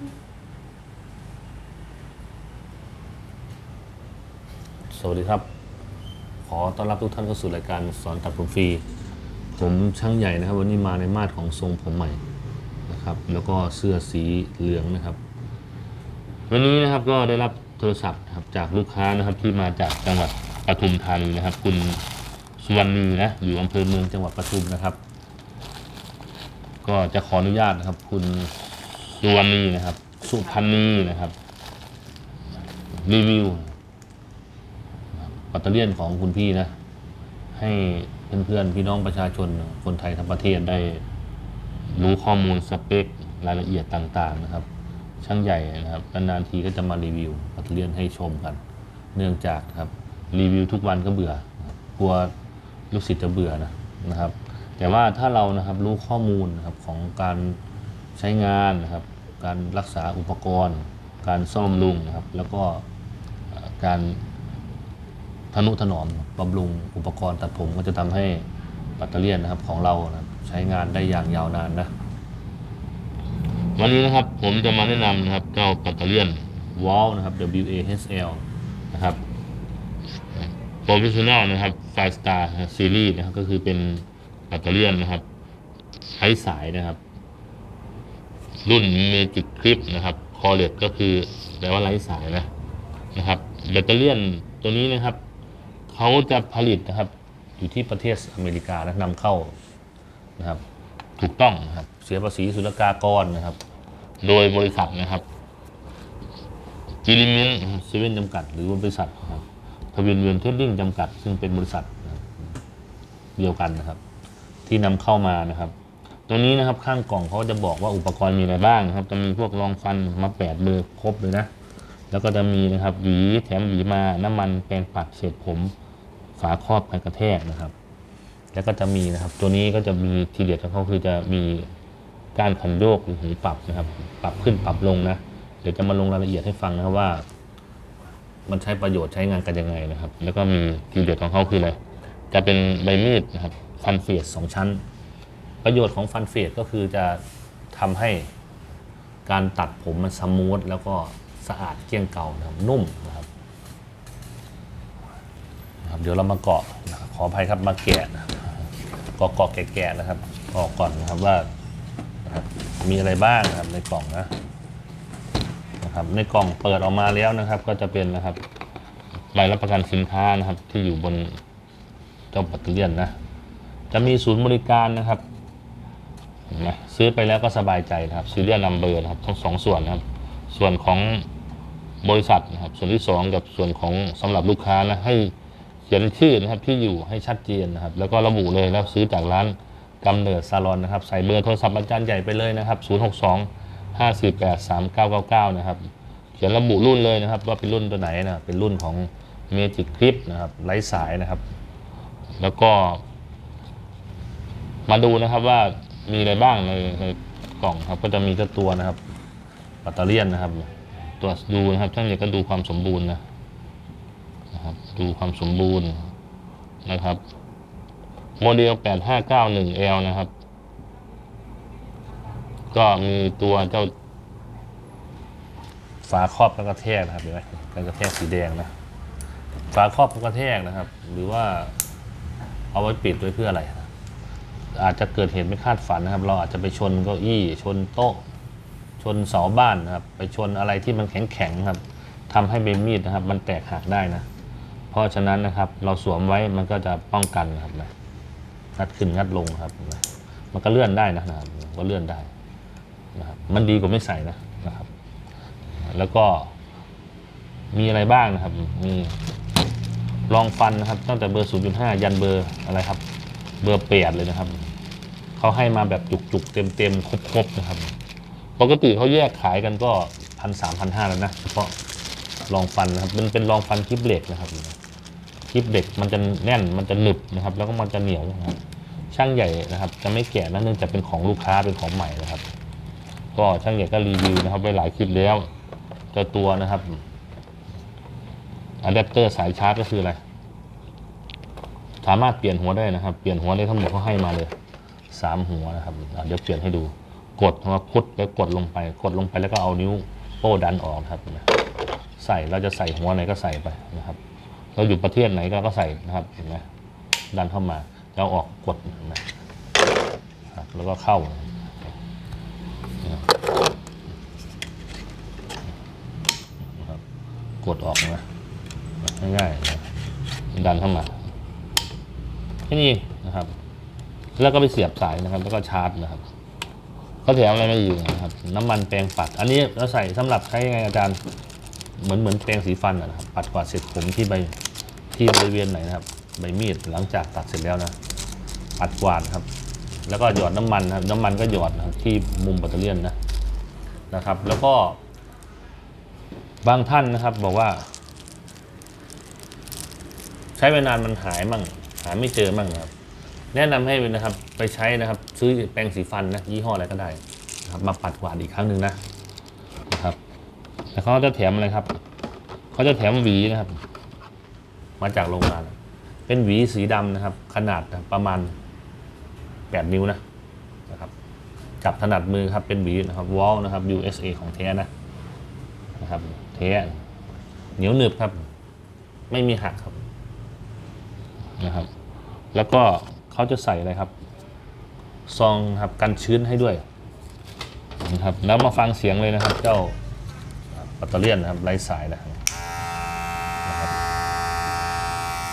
สวัสดีครับ ขอต้อนรับทุกท่านเข้าสู่รายการสอนตัดผมฟรี ผมช่างใหญ่นะครับ วันนี้มาในมาตรของทรงผมใหม่นะครับ แล้วก็เสื้อสีเหลืองนะครับ วันนี้นะครับก็ได้รับโทรศัพท์นะครับจากลูกค้านะครับที่มาจากจังหวัดปทุมธานีนะครับ คุณสุวรรณีนะอยู่อำเภอเมืองจังหวัดปทุมนะครับ ก็จะขออนุญาตนะครับ คุณ สุวรรณีนะครับ สุพันนีนะครับ รีวิวปัตเตอร์เลียนของคุณพี่นะ ให้เพื่อนๆ พี่น้องประชาชนคนไทยทั้งประเทศได้รู้ข้อมูลสเปครายละเอียดต่างๆนะครับ ช่างใหญ่นะครับนานๆทีก็จะมารีวิวปัตเตอร์เลียนให้ชมกัน เนื่องจากครับรีวิวทุกวันก็เบื่อกลัวลูกศิษย์จะเบื่อนะนะครับ แต่ว่าถ้าเรานะครับรู้ข้อมูลนะครับของการ ใช้งานนะครับ การรักษาอุปกรณ์ การซ่อมลุงนะครับ แล้วก็เอ่อการทนุถนอมบำรุงอุปกรณ์ตัดผมก็จะทำให้ปัตเตอร์เลียนนะครับของเรานะครับใช้งานได้อย่างยาวนานนะวันนี้นะครับผมจะมาแนะนำนะครับเจ้าปัตเตอร์เลียนวอลนะครับ W A H L นะครับ Professional นะครับ Five Star Series นะครับก็คือเป็นปัตเตอร์เลียนนะครับ ใช้สายนะครับ รุ่น Magic Clip นะครับ c o r l e t ก็คือแปลว่าไร้สายนะนะครับแบตเตอรี่ยนตัวนี้นะครับเขาจะผลิตนะครับอยู่ที่ประเทศอเมริกาและนำเข้านะครับถูกต้องนะครับเสียภาษีศุลกากรนะครับ โดยบริษัทนะครับจิลิเมนเซเว่นจำกัด หรือบริษัทนะครับทวินเวียนเทดดิ้งจำกัด ซึ่งเป็นบริษัทเดียวกันนะครับ ที่นำเข้ามานะครับ ตรงนี้นะครับข้างกล่องเขาจะบอกว่าอุปกรณ์มีอะไรบ้างนะครับ จะมีพวกรองฟันมาแปดเบอร์ครบเลยนะ แล้วก็จะมีนะครับหวีแถมหวีมาน้ำมันแปรงปัดเศษผมฝาครอบกันกระแทกนะครับ แล้วก็จะมีนะครับ ตัวนี้ก็จะมีทีเด็ดของเขาคือจะมีการขันโยกหรือหูปรับนะครับ ปรับขึ้นปรับลงนะ เดี๋ยวจะมาลงรายละเอียดให้ฟังนะครับว่า มันใช้ประโยชน์ใช้งานกันยังไงนะครับ แล้วก็มีทีเด็ดของเขาคืออะไรจะเป็นใบมีดนะครับฟันเฟียสสองชั้น ประโยชน์ของฟันเฟียสก็คือจะทำให้การตัดผมมันสมูทแล้วก็สะอาดเกลี้ยงเก่านะครับนุ่มนะครับครับเดี๋ยวเรามาเกาะนะครับขออภัยครับมาแกะนะกาะเกาะแกะนะครับออกก่อนนะครับว่ามีอะไรบ้างนะครับในกล่องนะนะครับ ในกล่องเปิดออกมาแล้วนะครับ ก็จะเป็นนะครับใบรับประกันสินค้านะครับ ที่อยู่บนเจ้าปัตเตอร์เลียนนะจะมีศูนย์บริการนะครับ นไหมซื้อไปแล้วก็สบายใจนะครับซีเรียลนัมเบอร์นะครับทั้งสองส่วนนะครับ ส่วนของบริษัทนะครับ ส่วนที่สองกับส่วนของสำหรับลูกค้านะให้เขียนชื่อนะครับที่อยู่ให้ชัดเจนนะครับ แล้วก็ระบุเลยแล้วซื้อจากร้านกำเนิดซาลอนนะครับ ใส่เบอร์โทรศัพท์อาจารย์ใหญ่ไปเลยนะครับ 062 548 3999 นะครับ เขียนระบุรุ่นเลยนะครับ ว่าเป็นรุ่นตัวไหนนะเป็นรุ่นของ Magic Clip นะครับไร้สายนะครับ แล้วก็มาดูนะครับว่า มีอะไรบ้างในในกล่องครับ ก็จะมีเจ้าตัวนะครับปัตเตอร์เลียนนะครับตรวจดูนะครับช่างใหญ่ก็ดูความสมบูรณ์นะนะครับ ดูความสมบูรณ์นะครับ โมเดล 8591L นะครับ ก็มีตัวเจ้าฝาครอบกันกระแทกนะครับเห็นไหมกันกระแทกสีแดงนะฝาครอบกันกระแทกนะครับ หรือว่าเอาไว้ปิดไว้เพื่ออะไร อาจจะเกิดเหตุไม่คาดฝันนะครับ เราอาจจะไปชนเก้าอี้ชนโต๊ะ ชนเสาบ้านนะครับ ไปชนอะไรที่มันแข็งแข็งๆครับทำให้ใบมีดนะครับ มันแตกหักได้นะ เพราะฉะนั้นนะครับ เราสวมไว้มันก็จะป้องกันนะครับนะงัดขึ้นงัดลงครับนะมันก็เลื่อนได้นะนะครับก็เลื่อนได้นะครับ มันดีกว่าไม่ใส่นะนะครับ แล้วก็มีอะไรบ้างนะครับ มีรองฟันนะครับตั้งแต่เบอร์ 0.5 ยันเบอร์อะไรครับ เบอร์แปดเลยนะครับ เขาให้มาแบบจุกๆ เต็มๆ ครบๆ นะครับ ปกติเขาแยกขายกันก็พันสามพันห้าแล้วนะเฉพาะรองฟันนะครับมันเป็นรองฟันคลิปเหล็กนะครับคลิปเหล็กมันจะแน่นมันจะหนึบนะครับ แล้วก็มันจะเหนียวนะครับ ช่างใหญ่นะครับ จะไม่แกะนะเนื่องจากเป็นของลูกค้าเป็นของใหม่นะครับ ก็ช่างใหญ่ก็รีวิวนะครับไว้หลายคลิปแล้วเจ้าตัวนะครับอะแดปเตอร์สายชาร์จก็คืออะไร สามารถเปลี่ยนหัวได้นะครับ เปลี่ยนหัวได้ทั้งหมดเขาให้มาเลยสามหัวนะครับเดี๋ยวเปลี่ยนให้ดู กดว่าพุดแล้วกดลงไป กดลงไปแล้วก็เอานิ้วโป้ดันออกครับใส่เราจะใส่หัวไหนก็ใส่ไปนะครับ เราอยู่ประเทศไหนก็ก็ใส่นะครับเห็นไหมดันเข้ามาแล้วออกกดนไหมครับแล้วก็เข้านะครับกดออกนะง่ายๆนะดันเข้ามา แค่นี้นะครับ แล้วก็ไปเสียบสายนะครับ แล้วก็ชาร์จนะครับเขาแถมอะไรมาอีกนะครับ น้ำมันแปรงปัด อันนี้เราใส่สำหรับใช้ยังไงอาจารย์เหมือนเหมือนแปรงสีฟันนะครับ ปัดกวาดเสร็จผมที่ใบที่บริเวณไหนนะครับใบมีดหลังจากตัดเสร็จแล้วนะปัดกวาดครับ แล้วก็หยอดน้ำมันนะครับ น้ำมันก็หยอดนะครับที่มุมแบตเตอรี่ยนนะนะครับ แล้วก็ บางท่านนะครับบอกว่า ใช้ไปนานมันหายมั่ง หาไม่เจอมั่งนะครับ แนะนำให้นะครับไปใช้นะครับ ซื้อแปรงสีฟันนะยี่ห้ออะไรก็ได้นะครับมาปัดกวาดอีกครั้งหนึ่งนะนะครับแล้วเขาจะแถมอะไรครับเขาจะแถมหวีนะครับ มาจากโรงงาน เป็นหวีสีดำนะครับ ขนาดประมาณ8นิ้วนะนะครับจับถนัดมือครับเป็นหวีนะครับวอลนะครับ USA ของแท้นะนะครับแท้เหนียวหนึบครับ ไม่มีหักครับ นะครับ แล้วก็เขาจะใส่อะไรครับซองครับกันชื้นให้ด้วยนะครับแล้วมาฟังเสียงเลยนะครับ เจ้าปัตเตอร์เลียนนะครับไร้สายนะครับ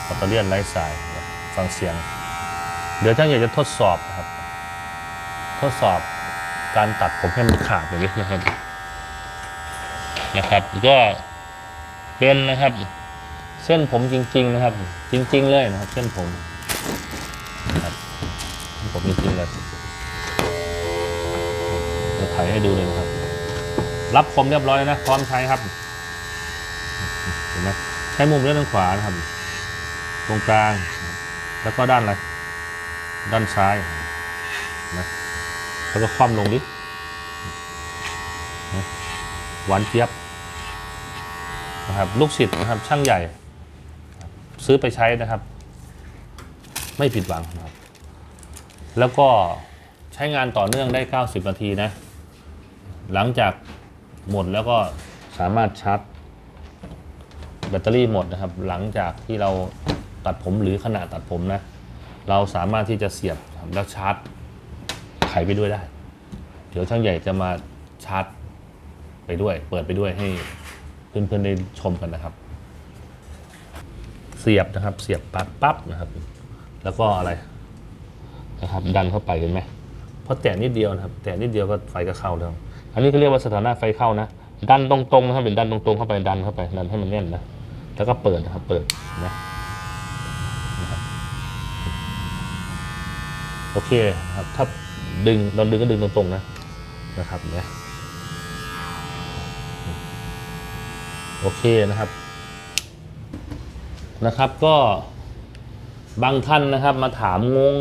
ปัตเตอร์เลียนไร้สายฟังเสียง เดี๋ยวท่านอยากจะทดสอบนะครับ ทดสอบการตัดผมให้มันขาดอย่างนี้นะครับนะครับ ก็เป็นนะครับ เส้นผมจริง ๆ นะครับ จริง ๆ เลยนะครับ เส้นผมนะครับผมจริงๆเลยจะถ่ายให้ดูเลยนะครับ รับคมเรียบร้อยนะพร้อมใช้ครับเห็นไหมใช้มุมเลื่อนทางขวานะครับ ตรงกลาง แล้วก็ด้านอะไรด้านซ้ายนะแล้วก็คว่ำลงดินะหวานเจี๊ยบนะครับลูกศิษย์นะครับช่างใหญ่ ซื้อไปใช้นะครับ ไม่ผิดหวังครับ แล้วก็ใช้งานต่อเนื่องได้ 90 นาทีนะ หลังจากหมดแล้วก็สามารถชาร์จแบตเตอรี่หมดนะครับ หลังจากที่เราตัดผมหรือขณะตัดผมนะ เราสามารถที่จะเสียบแล้วชาร์จไขไปด้วยได้ เดี๋ยวช่างใหญ่จะมาชาร์จไปด้วย เปิดไปด้วยให้เพื่อนๆได้ชมกันนะครับ เสียบนะครับ เสียบปั๊บปั๊บนะครับ แล้วก็อะไรนะครับ ดันเข้าไปเห็นไหมเพราะแตะนิดเดียวนะครับ แตะนิดเดียวก็ไฟก็เข้าแล้วอันนี้เขาเรียกว่าสถานะไฟเข้านะดันตรงๆนะครับเป็นดันตรงๆเข้าไปดันเข้าไปดันให้มันแน่นนะแล้วก็เปิดนะครับ เปิดนะนะครับโอเคนะครับถ้าดึงเราดึงก็ดึงตรงๆนะนะครับเนี่ยโอเคนะครับ นะครับก็บางท่านนะครับ มาถามงง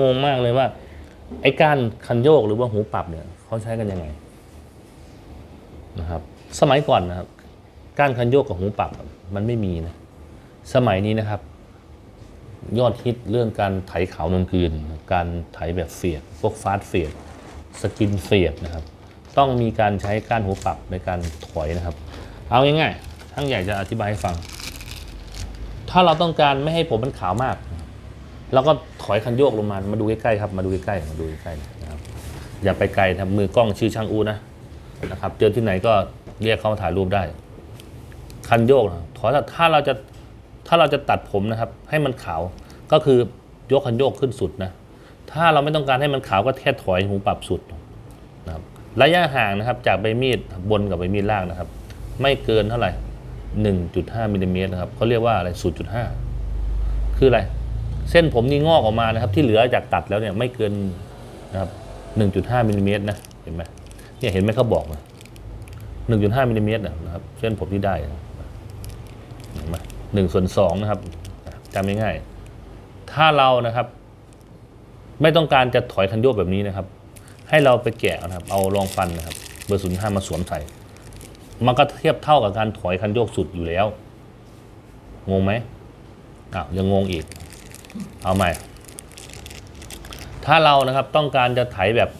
งงมากเลยว่า ไอ้การคันโยกหรือว่าหูปรับเนี่ยเขาใช้กันยังไงนะครับ สมัยก่อนนะครับการคันโยกกับหูปรับมันไม่มีนะสมัยนี้นะครับ ยอดฮิตเรื่องการไถขาวนวลกลืน การไถแบบเฟียดพวกฟาสเฟียดสกินเฟียดนะครับ ต้องมีการใช้ก้านหูปรับในการถอยนะครับ เอาง่ายๆทั้งใหญ่จะอธิบายให้ฟัง ถ้าเราต้องการไม่ให้ผมมันขาวมาก เราก็ถอยคันโยกลงมา มาดูใกล้ๆครับ มาดูใกล้ๆมาดูใกล้ๆนะครับ อย่าไปไกลนะมือกล้องชื่อช่างอูนะนะครับ เจอที่ไหนก็เรียกเขามาถ่ายรูปได้ คันโยกนะถอยถ้าเราจะถ้าเราจะตัดผมนะครับ ให้มันขาวก็คือยกคันโยกขึ้นสุดนะ ถ้าเราไม่ต้องการให้มันขาวก็แค่ถอยหูปรับสุดนะครับ ระยะห่างนะครับ จากใบมีดบนกับใบมีดล่างนะครับ ไม่เกินเท่าไหร่ 1.5มิลลิเมตรนะครับเขาเรียกว่าอะไร 0.5 คืออะไร เส้นผมนี่งอกออกมานะครับ ที่เหลือจากตัดแล้วเนี่ยไม่เกินนะครับ 1.5มิลลิเมตรนะเห็นไหมเนี่ยเห็นไหมเขาบอกนะ1.5มิลลิเมตรนะครับ เส้นผมที่ได้เห็นไหมหนึ่งส่วนสองนะครับจำง่ายๆถ้าเรานะครับ ไม่ต้องการจะถอยคันโยกแบบนี้นะครับ ให้เราไปแกะนะครับ เอารองฟันนะครับ เบอร์ศูนย์ห้ามาสวมใส่ มันก็เทียบเท่ากับการถอยคันโยกสุดอยู่แล้ว งงไหมอ้าวยังงงอีก เอาใหม่ ถ้าเรานะครับต้องการจะไถแบบ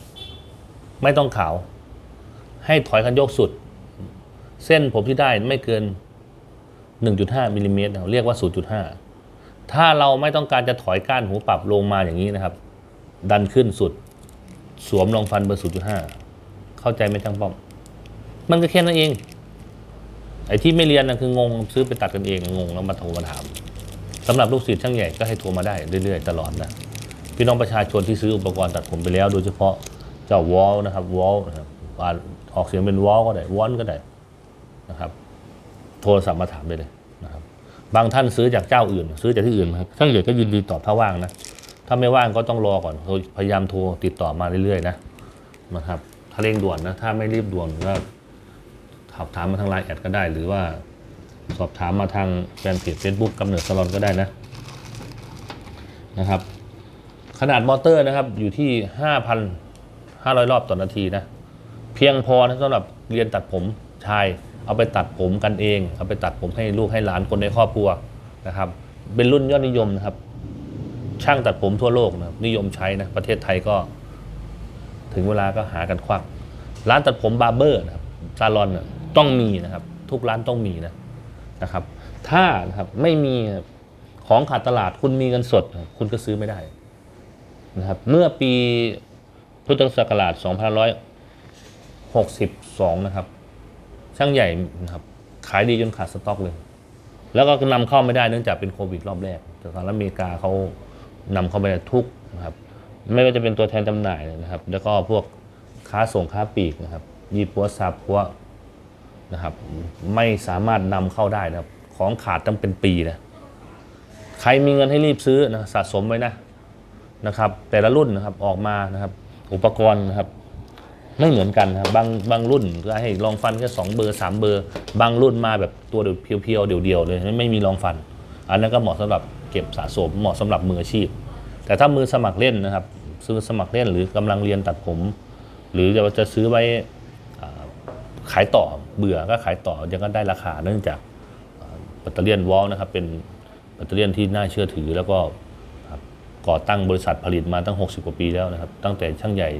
ไม่ต้องขาว ให้ถอยคันโยกสุด เส้นผมที่ได้ไม่เกิน 1.5มิลลิเมตรนะเรียกว่า 0.5 ถ้าเราไม่ต้องการจะถอยก้านหูปรับลงมาอย่างนี้นะครับ ดันขึ้นสุด สวมรองฟันเบอร์ 0.5 เข้าใจไหมช่างป้อม มันก็แค่นั้นเอง ไอ้ที่ไม่เรียนนะคืองงซื้อไปตัดกันเองงงแล้วมาโทรมาถามสำหรับลูกศิษย์ช่างใหญ่ก็ให้โทรมาได้เรื่อยๆ ตลอดนะพี่น้องประชาชนที่ซื้ออุปกรณ์ตัดผมไปแล้ว โดยเฉพาะเจ้าวอลนะครับวอลนะครับออกเสียงเป็นวอลก็ได้วอนก็ได้นะครับ โทรศัพท์มาถามได้เลยนะครับ บางท่านซื้อจากเจ้าอื่น ซื้อจากที่อื่นนะครับช่างใหญ่ก็ยินดีตอบถ้าว่างนะถ้าไม่ว่างก็ต้องรอก่อนพยายามโทรติดต่อมาเรื่อยๆนะนะครับถ้าเร่งด่วนนะถ้าไม่รีบด่วนก็ สอบถามมาทางไลน์แอดก็ได้ หรือว่าสอบถามมาทางแฟนเพจเฟซบุ๊กกำเนิดสลอนก็ได้นะนะครับ ขนาดมอเตอร์นะครับอยู่ที่ 5,500 รอบต่อนาทีนะ เพียงพอนะสำหรับเรียนตัดผมชาย เอาไปตัดผมกันเอง เอาไปตัดผมให้ลูกให้หลานคนในครอบครัวนะครับ เป็นรุ่นยอดนิยมนะครับ ช่างตัดผมทั่วโลกนะนิยมใช้นะ ประเทศไทยก็ ถึงเวลาก็หากันควัก ร้านตัดผมบาร์เบอร์นะครับซาลอนนะ ต้องมีนะครับ ทุกร้านต้องมีนะนะครับ ถ้านะครับไม่มีของขาดตลาดคุณมีเงินสด คุณก็ซื้อไม่ได้นะครับ เมื่อปีพุทธศักราช2562 นะครับ ช่างใหญ่นะครับขายดีจนขาดสต็อกเลย แล้วก็นำเข้าไม่ได้เนื่องจากเป็นโควิดรอบแรกแต่สหรัฐอเมริกาเขานำเข้าไปทุกนะครับ ไม่ว่าจะเป็นตัวแทนจำหน่ายนะครับ แล้วก็พวกค้าส่งค้าปลีกนะครับ ยี่ปัวซาปัว นะครับไม่สามารถนำเข้าได้นะครับของขาดต้องเป็นปีนะใครมีเงินให้รีบซื้อนะสะสมไว้นะนะครับ แต่ละรุ่นนะครับออกมานะครับ อุปกรณ์นะครับ ไม่เหมือนกันนะครับบางบางรุ่นก็ให้ลองฟันแค่สองเบอร์สามเบอร์ บางรุ่นมาแบบตัวเดียวเพียวๆเดี่ยวๆเลยไม่ไม่มีลองฟัน อันนั้นก็เหมาะสำหรับเก็บสะสมเหมาะสำหรับมืออาชีพ แต่ถ้ามือสมัครเล่นนะครับ ซื้อสมัครเล่นหรือกำลังเรียนตัดผม หรือจะจะซื้อไว้ ขายต่อเบื่อก็ขายต่อยังก็ได้ราคาเนื่องจากแบตเตอรี่วอลนะครับเป็นแบตเตอรี่ที่น่าเชื่อถือ แล้วก็ก่อตั้งบริษัทผลิตมาตั้ง 60 กว่าปีแล้วนะครับ ตั้งแต่ช่างใหญ่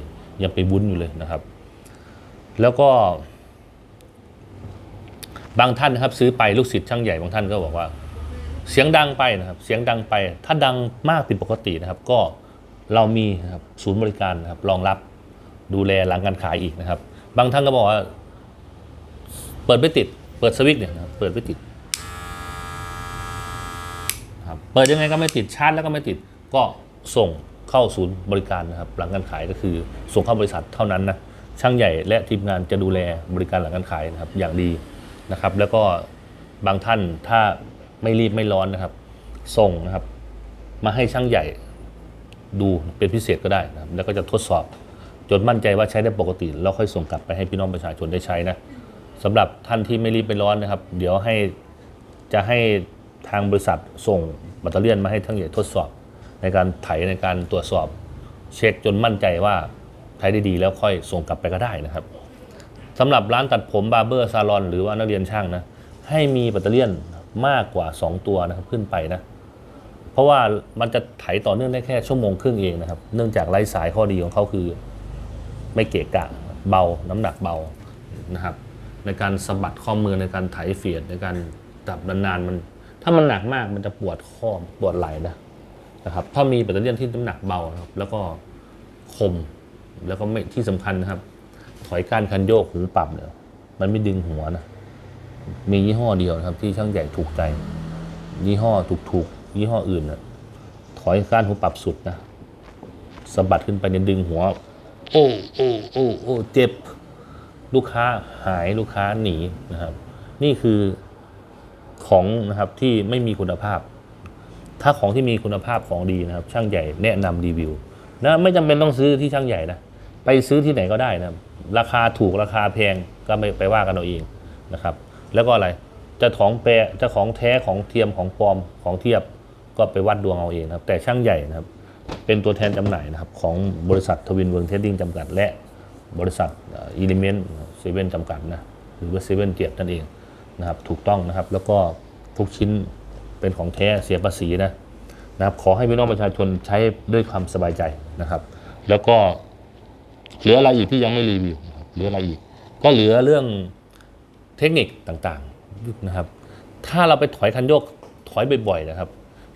ยังไปบุ้นอยู่เลยนะครับ แล้วก็บางท่านนะครับซื้อไปลูกศิษย์ช่างใหญ่บางท่านก็บอกว่า เสียงดังไปนะครับ เสียงดังไป ถ้าดังมากผิดปกตินะครับ ก็เรามีนะครับศูนย์บริการนะครับรองรับดูแลหลังการขายอีกนะครับ บางท่านก็บอกว่า เปิดไม่ติด เปิดสวิตช์เนี่ยนะเปิดไม่ติดครับเปิดยังไงก็ไม่ติดชาร์จแล้วก็ไม่ติดก็ส่งเข้าศูนย์บริการนะครับ หลังการขายก็คือส่งเข้าบริษัทเท่านั้นนะช่างใหญ่และทีมงานจะดูแลบริการหลังการขายนะครับอย่างดีนะครับ แล้วก็บางท่านถ้าไม่รีบไม่ร้อนนะครับ ส่งนะครับ มาให้ช่างใหญ่ดูเป็นพิเศษก็ได้นะครับแล้วก็จะทดสอบจนมั่นใจว่าใช้ได้ปกติ แล้วค่อยส่งกลับไปให้พี่น้องประชาชนได้ใช้นะ สำหรับท่านที่ไม่รีบไม่ร้อนนะครับ เดี๋ยวให้จะให้ทางบริษัทส่งแบตเตอรี่มาให้ทั้งใหญ่ทดสอบ ในการไถในการตรวจสอบ เช็คจนมั่นใจว่าใช้ได้ดีแล้วค่อยส่งกลับไปก็ได้นะครับสำหรับร้านตัดผมบาร์เบอร์ซาลอนหรือว่านักเรียนช่างนะให้มีแบตเตอรี่มากกว่า 2 ตัวนะครับขึ้นไปนะเพราะว่ามันจะไถต่อเนื่องได้แค่ชั่วโมงครึ่งเองนะครับ เนื่องจากไร้สายข้อดีของเขาคือ ไม่เกะกะเบาน้ำหนักเบานะครับ ในการสะบัดข้อมือในการไถเฟียดในการจับนานๆมัน ถ้ามันหนักมากมันจะปวดข้อปวดไหล่นะนะครับถ้ามีแบตเตอรี่ที่น้ำหนักเบาครับ แล้วก็คมแล้วก็ไม่ที่สำคัญนะครับ ถอยก้านคันโยกหูปรับเนี่ยมันไม่ดึงหัวนะมียี่ห้อเดียวนะครับ ที่ช่างใหญ่ถูกใจ ยี่ห้อถูกๆยี่ห้ออื่นนะถอยก้านหูปรับสุดนะสะบัดขึ้นไปเนี่ยดึงหัว โอ้โอ้โอ้โอ้เจ็บ ลูกค้าหายลูกค้าหนีนะครับ นี่คือของนะครับที่ไม่มีคุณภาพ ถ้าของที่มีคุณภาพของดีนะครับ ช่างใหญ่แนะนำรีวิวนะไม่จำเป็นต้องซื้อที่ช่างใหญ่นะไปซื้อที่ไหนก็ได้นะราคาถูกราคาแพงก็ไม่ไปว่ากันเอาเองนะครับ แล้วก็อะไรจะของแปรจะของแท้ของเทียมของปลอมของเทียบก็ไปวัดดวงเอาเองนะครับ แต่ช่างใหญ่นะครับ เป็นตัวแทนจำหน่ายนะครับ ของบริษัททวินเวิร์งเทสติ้งจำกัดและบริษัทอิเลเมนต์ เซเว่นจำกัดนะหรือว่าเซเว่นเจ็ดนั่นเองนะครับถูกต้องนะครับแล้วก็ทุกชิ้นเป็นของแท้เสียภาษีนะนะครับขอให้พี่น้องประชาชนใช้ด้วยความสบายใจนะครับ แล้วก็เหลืออะไรอีกที่ยังไม่รีวิวเหลืออะไรอีก ก็เหลือเรื่องเทคนิคต่างๆนะครับ ถ้าเราไปถอยคันโยกถอยบ่อยๆนะครับ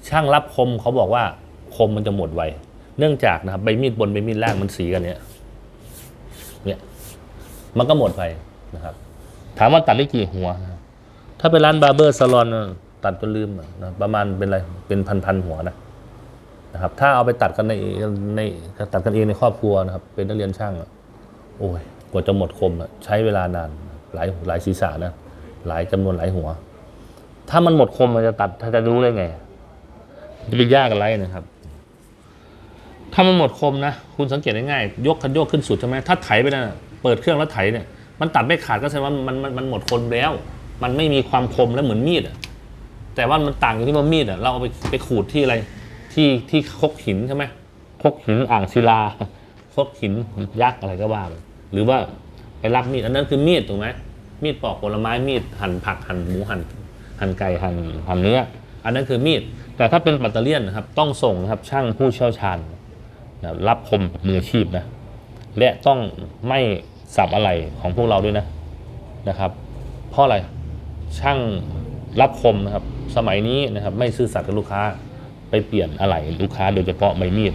ช่างรับคมเขาบอกว่าคมมันจะหมดไวเนื่องจากนะครับใบมีดบนใบมีดล่างมันสีกันเนี้ย มันก็หมดไปนะครับ ถามว่าตัดได้กี่หัว ถ้าเป็นร้านบาร์เบอร์ซาลอนตัดจนลืมนะประมาณเป็นอะไรเป็นพันๆหัวนะนะครับ ถ้าเอาไปตัดกันในในตัดกันเองในครอบครัวนะครับ เป็นนักเรียนช่างโอ้ยกว่าจะหมดคมใช้เวลานานหลายหลายศีรษะนะหลายจำนวนหลายหัว ถ้ามันหมดคมมันจะตัดถ้าจะรู้ได้ไงจะไปยากอะไรนะครับ ถ้ามันหมดคมนะ คุณสังเกตง่ายๆยกคันโยกขึ้นสุดใช่ไหมถ้าไถไปนะ เปิดเครื่องแล้วไถเนี่ย มันตัดไม่ขาดก็แสดงว่ามันมันมันหมดคมแล้ว มันไม่มีความคมแล้วเหมือนมีดอะแต่ว่ามันต่างอยู่ที่ว่ามีดอะเราเอาไปไปขูดที่อะไร ที่ที่คกหินใช่ไหมพกหินอ่างศิลาคกหินยักษ์อะไรก็ว่าไปหรือว่าไปรับมีดอันนั้นคือมีดถูกไหมมีดปอกผลไม้มีดหั่นผักหั่นหมูหั่นหั่นไก่หั่นทำเนื้ออันนั้นคือมีด แต่ถ้าเป็นแบตเตอรี่ยนนะครับต้องส่งนะครับช่างผู้เชี่ยวชาญรับคมมืออาชีพนะ และต้องไม่สับอะไรของพวกเราด้วยนะนะครับ เพราะอะไรช่างรับคมนะครับ สมัยนี้นะครับ ไม่ซื่อสัตย์กับลูกค้าไปเปลี่ยนอะไรลูกค้าโดยเฉพาะใบมีด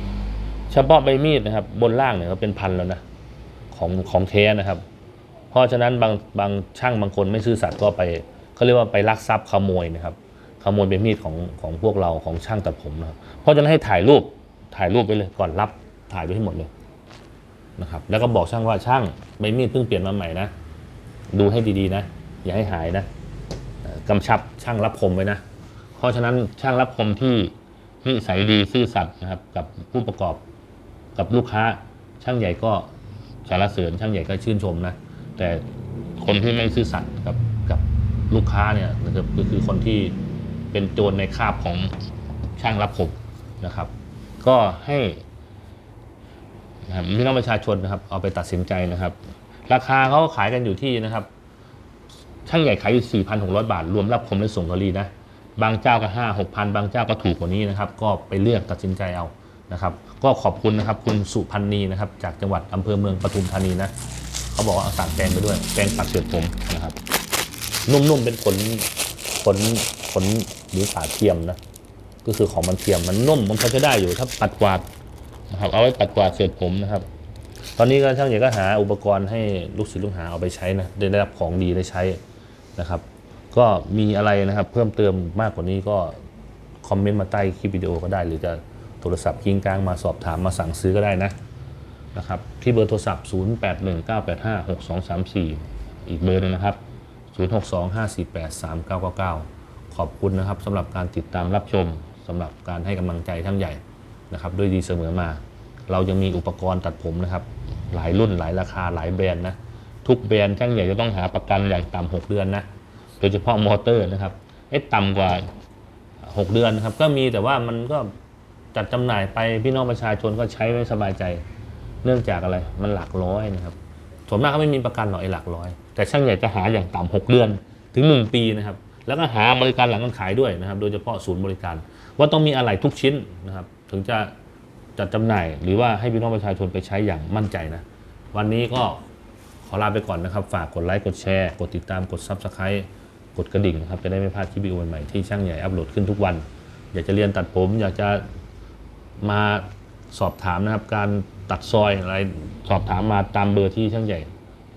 เฉพาะใบมีดนะครับ บนล่างเนี่ยก็เป็นพันแล้วนะของของเทนะครับ เพราะฉะนั้นบางบางช่างบางคนไม่ซื่อสัตย์ก็ไปเขาเรียกว่าไปลักทรัพย์ขโมยนะครับ ขโมยเป็นมีดของของพวกเราของช่างตัดผมนะครับเพราะฉะนั้นให้ถ่ายรูปถ่ายรูปไปเลยก่อนรับถ่ายไปให้หมดเลย นะครับ แล้วก็บอกช่างว่าช่างใบมีดเพิ่งเปลี่ยนมาใหม่นะ ดูให้ดีๆนะ อย่าให้หายนะกำชับช่างรับคมไว้นะ เพราะฉะนั้นช่างรับคมที่นิสัยดีซื่อสัตย์นะครับ กับผู้ประกอบกับลูกค้าช่างใหญ่ก็สารเสริญช่างใหญ่ก็ชื่นชมนะ แต่คนที่ไม่ซื่อสัตย์กับกับลูกค้าเนี่ยนะครับก็คือคนที่เป็นโจรในคาบของช่างรับผมนะครับ ก็ให้ นะครับพี่น้องประชาชนนะครับเอาไปตัดสินใจนะครับ ราคาเขาขายกันอยู่ที่นะครับช่างใหญ่ขายอยู่ 4,600 บาท รวมรับผมและส่งเกาหลีนะ บางเจ้าก็ห้าหกพันบางเจ้าก็ถูกกว่านี้นะครับ ก็ไปเลือกตัดสินใจเอานะครับ ก็ขอบคุณนะครับ คุณสุพันธ์นีนะครับ จากจังหวัดอำเภอเมืองปทุมธานีนะ เขาบอกว่าเอาสั่งแกงไปด้วยแกงปักเกลือผมนะครับ นุ่มๆ เป็นขนขนขนหรือป่าเทียมนะ ก็คือของมันเทียมมันนุ่ม มันพอจะได้อยู่ ถ้าปัดกวาด นะครับ เอาไว้ปัดกวาดเศษผมนะครับ ตอนนี้ก็ช่างใหญ่ก็หาอุปกรณ์ให้ลูกศิษย์ลูกหาเอาไปใช้นะได้รับของดีได้ใช้นะครับ ก็มีอะไรนะครับ เพิ่มเติมมากกว่านี้ก็คอมเมนต์มาใต้คลิปวิดีโอก็ได้ หรือจะโทรศัพท์กิ้งกลางมาสอบถามมาสั่งซื้อก็ได้นะนะครับที่เบอร์โทรศัพท์ 0819856234 อีกเบอร์นึงนะครับ 0625483999 ขอบคุณนะครับสำหรับการติดตามรับชมสำหรับการให้กำลังใจทั้งใหญ่ นะครับด้วยดีเสมอมา เรายังมีอุปกรณ์ตัดผมนะครับหลายรุ่นหลายราคาหลายแบรนด์นะทุกแบรนด์ช่างใหญ่จะต้องหาประกันอย่างต่ำหกเดือนนะโดยเฉพาะมอเตอร์นะครับไอ้ต่ำกว่า 6 เดือนนะครับก็มีแต่ว่ามันก็จัดจำหน่ายไปพี่น้องประชาชนก็ใช้ไม่สบายใจเนื่องจากอะไรมันหลักร้อยนะครับส่วนมากก็ไม่มีประกันหรอกไอ้หลักร้อย แต่ช่างใหญ่จะหาอย่างต่ำหกเดือนถึง 1 ปีนะครับแล้วก็หาบริการหลังการขายด้วยนะครับ โดยเฉพาะศูนย์บริการ ว่าต้องมีอะไรทุกชิ้นนะครับ ถึงจะจัดจำหน่าย หรือว่าให้พี่น้องประชาชนไปใช้อย่างมั่นใจนะ วันนี้ก็ขอลาไปก่อนนะครับ ฝากกดไลค์ กดแชร์ กดติดตาม กด Subscribe กดกระดิ่งนะครับ จะได้ไม่พลาดคลิปวิดีโอใหม่ที่ช่างใหญ่อัปโหลดขึ้นทุกวัน อยากจะเรียนตัดผม อยากจะมาสอบถามนะครับ การตัดซอยอะไร สอบถามมาตามเบอร์ที่ช่างใหญ่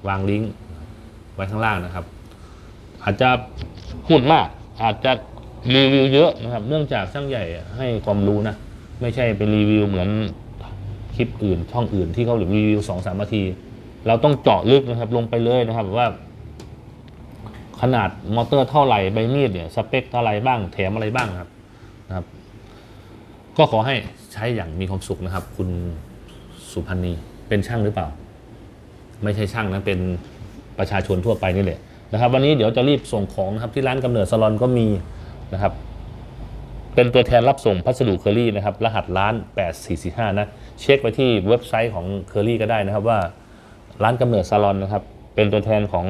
วางลิงก์ไว้ข้างล่างนะครับ อาจจะพูดมาก อาจจะรีวิวเยอะนะครับ เนื่องจากช่างใหญ่ให้ความรู้นะ ไม่ใช่ไปรีวิวเหมือนคลิปอื่น ช่องอื่นที่เขารีวิวสองสามนาที เราต้องเจาะลึกนะครับ ลงไปเลยนะครับว่า ขนาดมอเตอร์เท่าไหร่ใบมีดเนี่ยสเปคเท่าไหร่บ้างแถมอะไรบ้างครับนะครับ ก็ขอให้ใช้อย่างมีความสุขนะครับ คุณสุพันธ์นีเป็นช่างหรือเปล่า ไม่ใช่ช่างนะเป็นประชาชนทั่วไปนี่แหละนะครับ วันนี้เดี๋ยวจะรีบส่งของนะครับที่ร้านกำเนิดสลอนก็มีนะครับ เป็นตัวแทนรับส่งพัสดุเคอรี่นะครับ รหัสร้าน 8445 นะ เช็คไปที่เว็บไซต์ของเคอรี่ก็ได้นะครับว่าร้านกำเนิดซาลอนนะครับ เป็นตัวแทนของ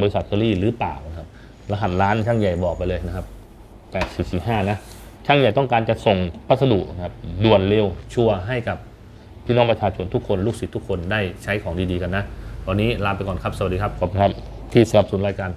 บริษัทเคอรี่หรือเปล่านะครับ รหัสร้านช่างใหญ่บอกไปเลยนะครับ8445 นะ ช่างใหญ่ต้องการจะส่งพัสดุนะครับด่วนเร็วชัวร์ให้กับพี่น้องประชาชนทุกคนลูกศิษย์ทุกคนได้ใช้ของดีๆกันนะ วันนี้ลาไปก่อนครับ สวัสดีครับ ขอบคุณครับ ที่สนับสนุนรายการ